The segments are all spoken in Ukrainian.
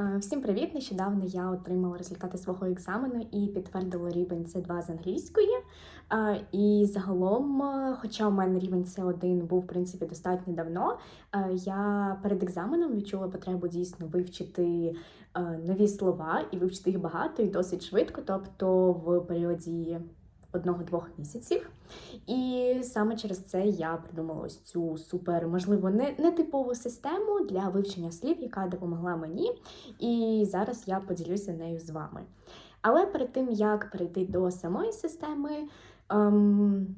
Е, Всім привіт! Нещодавно я отримала результати свого екзамену і підтвердила рівень С2 з англійської. Е, І загалом, е, хоча у мене рівень С1 був в принципі достатньо давно, я перед екзаменом відчула потребу дійсно вивчити нові слова і вивчити їх багато і досить швидко, тобто в періоді одного-двох місяців. І саме через це я придумала ось цю супер, можливо, не, нетипову систему для вивчення слів, яка допомогла мені. І зараз я поділюся нею з вами. Але перед тим як перейти до самої системи, ем,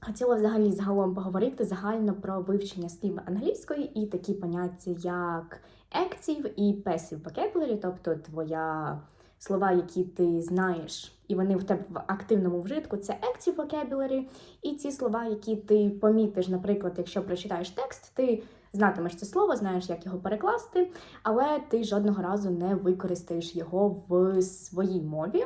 хотіла взагалі загалом поговорити загально про вивчення слів англійської і такі поняття, як active і passive vocabulary, тобто твоя слова, які ти знаєш, і вони в тебе в активному вжитку, це active vocabulary, і ті слова, які ти помітиш, наприклад, якщо прочитаєш текст, ти знатимеш це слово, знаєш, як його перекласти, але ти жодного разу не використаєш його в своїй мові.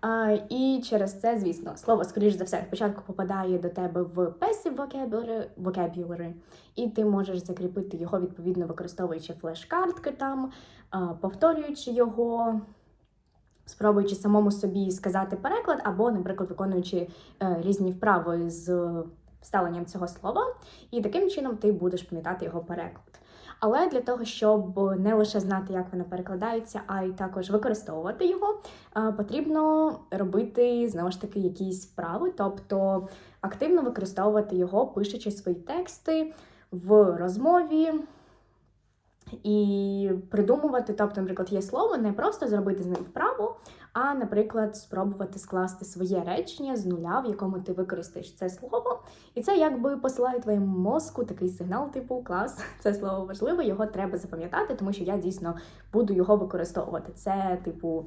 А, і через це, звісно, слово, скоріш за все, спочатку попадає до тебе в passive vocabulary, vocabulary, і ти можеш закріпити його, відповідно, використовуючи флеш-картки там, а, повторюючи його, спробуючи самому собі сказати переклад, або, наприклад, виконуючи е, різні вправи з вставленням цього слова, і таким чином ти будеш пам'ятати його переклад. Але для того, щоб не лише знати, як воно перекладається, а й також використовувати його, е, потрібно робити знову ж таки якісь вправи, тобто активно використовувати його, пишучи свої тексти в розмові. І придумувати, тобто, наприклад, є слово, не просто зробити з ним вправу, а, наприклад, спробувати скласти своє речення з нуля, в якому ти використаєш це слово. І це якби посилає твоєму мозку такий сигнал, типу клас, це слово важливе, його треба запам'ятати, тому що я дійсно буду його використовувати. Це, типу,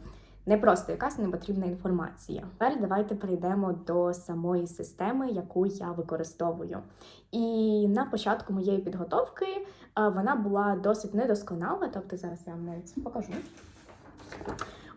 не просто якась непотрібна інформація. Тепер давайте перейдемо до самої системи, яку я використовую. І на початку моєї підготовки е, вона була досить недосконала, тобто зараз я вам навіть покажу.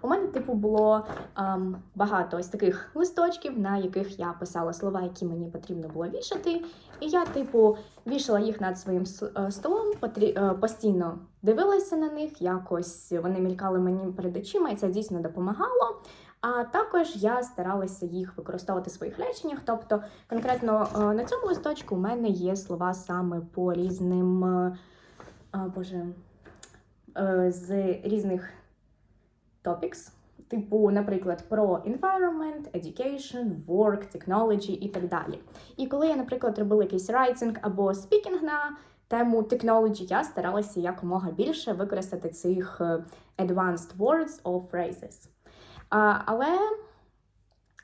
У мене, типу, було ем, багато ось таких листочків, на яких я писала слова, які мені потрібно було вішати. І я, типу, вішала їх над своїм е, столом, потрі- е, постійно дивилася на них, якось вони мількали мені перед очима, і це дійсно допомагало. А також я старалася їх використовувати в своїх реченнях. Тобто, конкретно е, на цьому листочку у мене є слова саме по різним боже, з різних topics, типу, наприклад, про environment, education, work, technology і так далі. І коли я, наприклад, робила якийсь writing або speaking на тему technology, я старалася якомога більше використати цих е, advanced words or phrases. А, але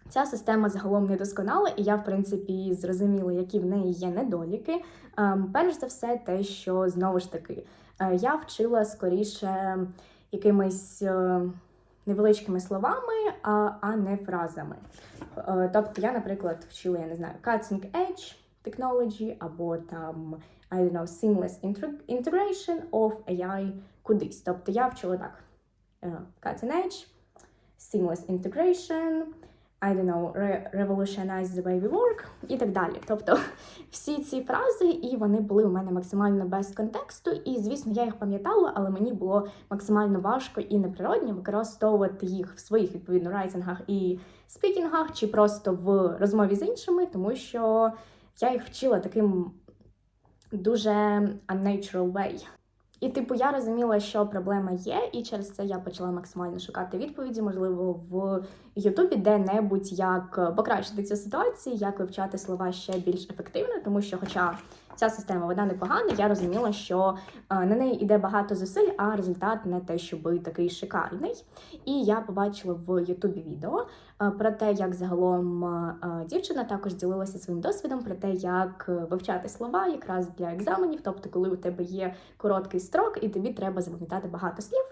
ця система загалом недосконала, і я, в принципі, зрозуміла, які в неї є недоліки. Ем, перш за все, те, що знову ж таки е, я вчила скоріше якимись е, невеличкими словами, а, не фразами. Е, тобто я, наприклад, вчила, я не знаю, cutting edge technology або там I don't know, seamless integration of AI кудись. Тобто я вчила так: е, cutting edge, seamless integration, I don't know, revolutionize the way we work і так далі. Тобто всі ці фрази, і вони були у мене максимально без контексту. І, звісно, я їх пам'ятала, але мені було максимально важко і неприродно використовувати їх в своїх відповідно райтингах і спікінгах, чи просто в розмові з іншими, тому що я їх вчила таким дуже unnatural way. І, типу, я розуміла, що проблема є, і через це я почала максимально шукати відповіді, можливо, в Ютубі де-небудь, як покращити цю ситуацію, як вивчати слова ще більш ефективно, тому що, хоча ця система вона непогана, я розуміла, що е, на неї йде багато зусиль, а результат не те, щоб такий шикарний. І я побачила в Ютубі відео е, про те, як загалом е, дівчина також ділилася своїм досвідом про те, як вивчати слова якраз для екзаменів, тобто, коли у тебе є короткий строк, і тобі треба запам'ятати багато слів.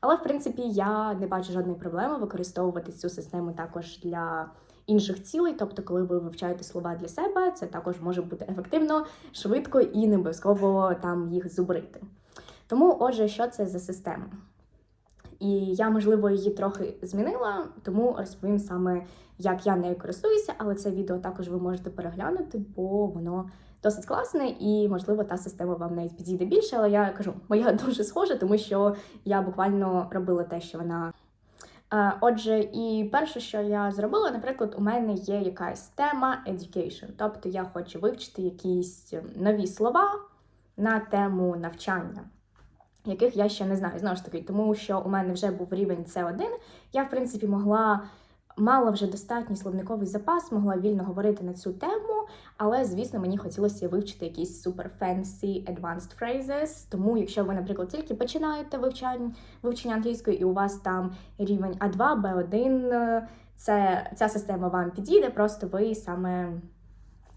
Але в принципі я не бачу жодної проблеми використовувати цю систему також для інших цілей. Тобто, коли ви вивчаєте слова для себе, це також може бути ефективно, швидко і не обов'язково там їх зубрити. Тому, отже, що це за система? І я, можливо, її трохи змінила, тому розповім саме, як я нею користуюся, але це відео також ви можете переглянути, бо воно досить класне і, можливо, та система вам навіть підійде більше. Але я кажу, моя дуже схожа, тому що я буквально робила те, що вона. Е, Отже, і перше, що я зробила, наприклад, у мене є якась тема education, тобто я хочу вивчити якісь нові слова на тему навчання, яких я ще не знаю. Знову ж таки, тому що у мене вже був рівень С1, я, в принципі, могла. Мала вже достатній словниковий запас, могла вільно говорити на цю тему, але, звісно, мені хотілося вивчити якісь super fancy advanced phrases. Тому, якщо ви, наприклад, тільки починаєте вивчання, вивчення англійської, і у вас там рівень А2, Б1, це ця система вам підійде, просто ви саме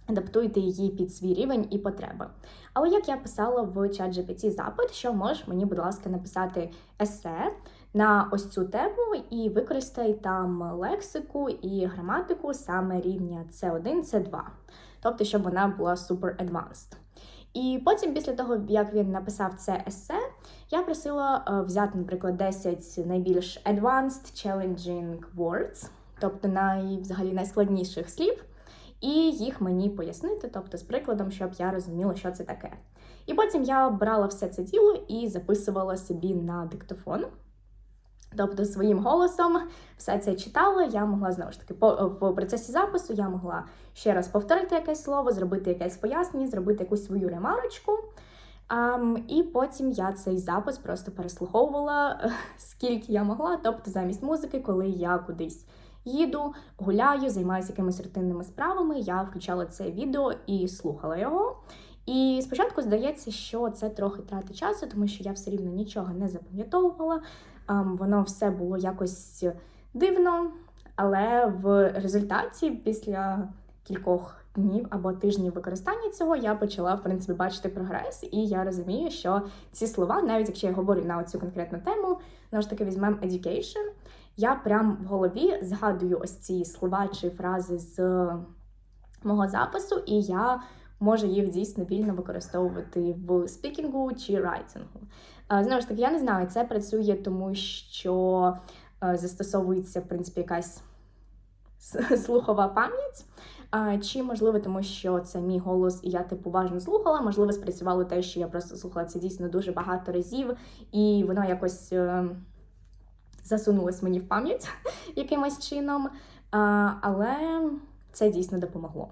адаптуєте її під свій рівень і потреби. Але як я писала в чат GPT запит, що можеш мені, будь ласка, написати есе на ось цю тему і використай там лексику і граматику саме рівня C1, C2. Тобто, щоб вона була super advanced. І потім, після того, як він написав це есе, я просила е, взяти, наприклад, 10 найбільш advanced challenging words, тобто най, взагалі найскладніших слів, і їх мені пояснити, тобто з прикладом, щоб я розуміла, що це таке. І потім я брала все це діло і записувала собі на диктофон. Тобто своїм голосом все це читала, я могла знову ж таки в процесі запису я могла ще раз повторити якесь слово, зробити якесь пояснення, зробити якусь свою ремарочку. Um, і потім я цей запис просто переслуховувала скільки я могла. Тобто, замість музики, коли я кудись їду, гуляю, займаюся якимись рутинними справами, я включала це відео і слухала його. І спочатку здається, що це трохи трати часу, тому що я все рівно нічого не запам'ятовувала. Воно все було якось дивно, але в результаті, після кількох днів або тижнів використання цього, я почала в принципі бачити прогрес, і я розумію, що ці слова, навіть якщо я говорю на цю конкретну тему, знову ж таки візьмемо education, я прям в голові згадую ось ці слова чи фрази з мого запису, і я можу їх дійсно вільно використовувати в спікінгу чи райтингу. Знову ж таки, я не знаю, це працює, тому що застосовується, в принципі, якась слухова пам'ять. Чи можливо, тому що це мій голос, і я типу уважно слухала. Можливо, спрацювало те, що я просто слухала це дійсно дуже багато разів, і воно якось е, засунулось мені в пам'ять якимось чином. Але це дійсно допомогло.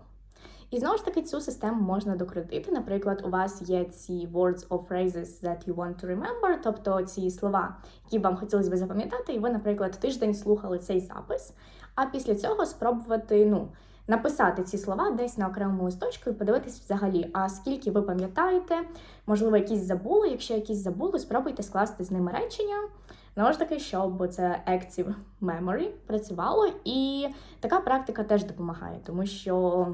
І знову ж таки цю систему можна докрутити. Наприклад, у вас є ці words or phrases that you want to remember, тобто ці слова, які вам хотілося б запам'ятати, і ви, наприклад, тиждень слухали цей запис, а після цього спробувати ну, написати ці слова десь на окремому листочку і подивитись взагалі, а скільки ви пам'ятаєте, можливо, якісь забули. Якщо якісь забули, спробуйте скласти з ними речення. Знову ж таки, щоб це active memory працювало, і така практика теж допомагає, тому що.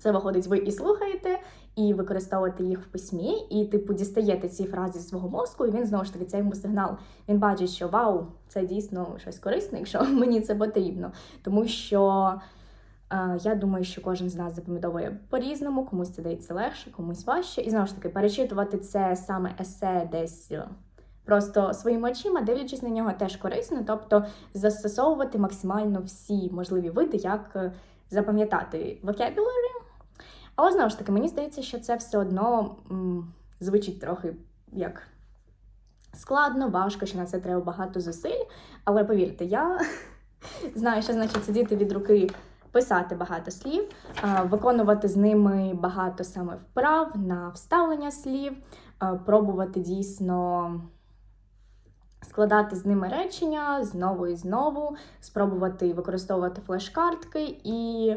Це виходить, ви і слухаєте, і використовуєте їх в письмі, і типу дістаєте ці фрази з свого мозку, і він знову ж таки це йому сигнал. Він бачить, що вау, це дійсно щось корисне, якщо мені це потрібно. Тому що е, я думаю, що кожен з нас запам'ятовує по-різному, комусь це дається легше, комусь важче. І знову ж таки, перечитувати це саме есе десь. Просто своїми очима, дивлячись на нього, теж корисно, тобто застосовувати максимально всі можливі види, як е, запам'ятати vocabulary, але знову ж таки, мені здається, що це все одно м, звучить трохи як складно, важко, що на це треба багато зусиль. Але повірте, я знаю, що значить сидіти від руки, писати багато слів, виконувати з ними багато саме вправ на вставлення слів, пробувати дійсно. Складати з ними речення знову і знову, спробувати використовувати флеш-картки і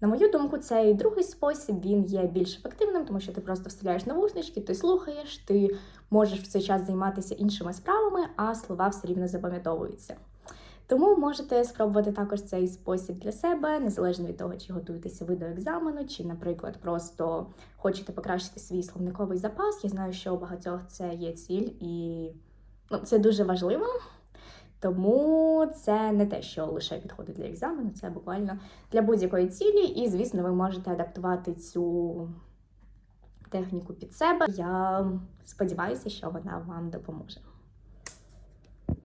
на мою думку, цей другий спосіб він є більш ефективним, тому що ти просто вставляєш навушнички, ти слухаєш, ти можеш в цей час займатися іншими справами, а слова все рівно запам'ятовуються. Тому можете спробувати також цей спосіб для себе, незалежно від того, чи готуєтеся ви до екзамену, чи, наприклад, просто хочете покращити свій словниковий запас. Я знаю, що у багатьох це є ціль, і ну, це дуже важливо. Тому це не те, що лише підходить для екзамену, це буквально для будь-якої цілі, і, звісно, ви можете адаптувати цю техніку під себе. Я сподіваюся, що вона вам допоможе.